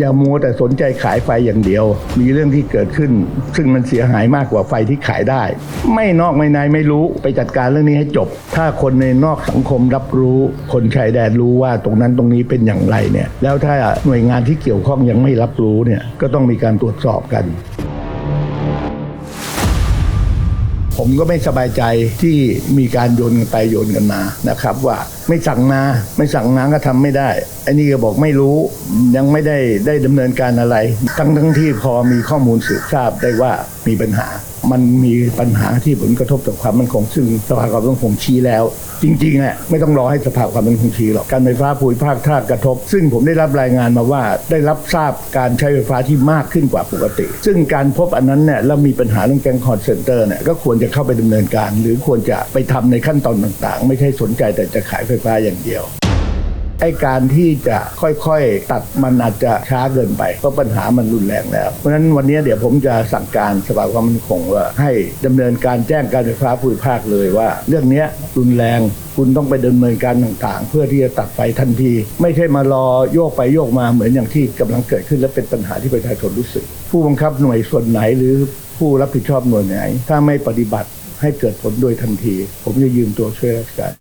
อย่ามัวแต่สนใจขายไฟอย่างเดียว มีเรื่องที่เกิดขึ้น ซึ่งมันเสียหายมากกว่าไฟที่ขายได้ ไม่นอกไม่ในไม่รู้ไปจัดการเรื่องนี้ให้จบ ถ้าคนในนอกสังคมรับรู้ คนชายแดนรู้ว่าตรงนั้นตรงนี้เป็นอย่างไรเนี่ย แล้วถ้าหน่วยงานที่เกี่ยวข้องยังไม่รับรู้เนี่ยก็ต้องมีการตรวจสอบกันผมก็ไม่สบายใจที่มีการโยนกันไปโยนกันมานะครับว่า ไม่สั่งนาไม่สั่งนาก็ทำไม่ได้อันนี้ก็บอกไม่รู้ยังไม่ได้ได้ดำเนินการอะไร ทั้งทั้งที่พอมีข้อมูลสืบทราบได้ว่ามีปัญหา มันมีปัญหาที่ผลกระทบต่อความมั่นคงซึ่งสภาความมั่นคงชี้แล้ว จริงๆอะไม่ต้องรอให้สภาความมั่นคงชี้หรอกการไฟฟ้าภูมิภาคถ้ากระทบ ซึ่งผมได้รับรายงานมาว่าได้รับทราบการใช้ไฟฟ้าที่มากขึ้นกว่าปกติ ซึ่งการพบอันนั้นเนี่ยแล้วมีปัญหาเรื่องแกงคอร์เซนเตอร์เนี่ยก็ควรจะเข้าไปดำเนินการ หรือควรจะไปทำในขั้นตอนต่างๆ ไม่ใช่สนใจแต่จะขายไฟฟ้าอย่างเดียวไอ้การที่จะค่อยๆ ตัดมันอาจจะช้าเกินไป เพราะปัญหามันรุนแรงแล้ว เพราะฉะนั้นวันนี้เดี๋ยวผมจะสั่งการสภาความมั่นคงว่า ให้ดำเนินการแจ้งการไฟฟ้าภูมิภาคเลยว่า เรื่องนี้รุนแรงคุณต้องไปดำเนินการต่างๆ เพื่อที่จะตัดไฟทันที ไม่ใช่มารอโยกไปโยกมาเหมือนอย่างที่กำลังเกิดขึ้นและเป็นปัญหาที่ประชาชนรู้สึก ผู้บังคับหน่วยส่วนไหนหรือผู้รับผิดชอบหน่วยไหน ถ้าไม่ปฏิบัติให้เกิดผลโดยทันที ผมจะยืมตัวช่วยราชการ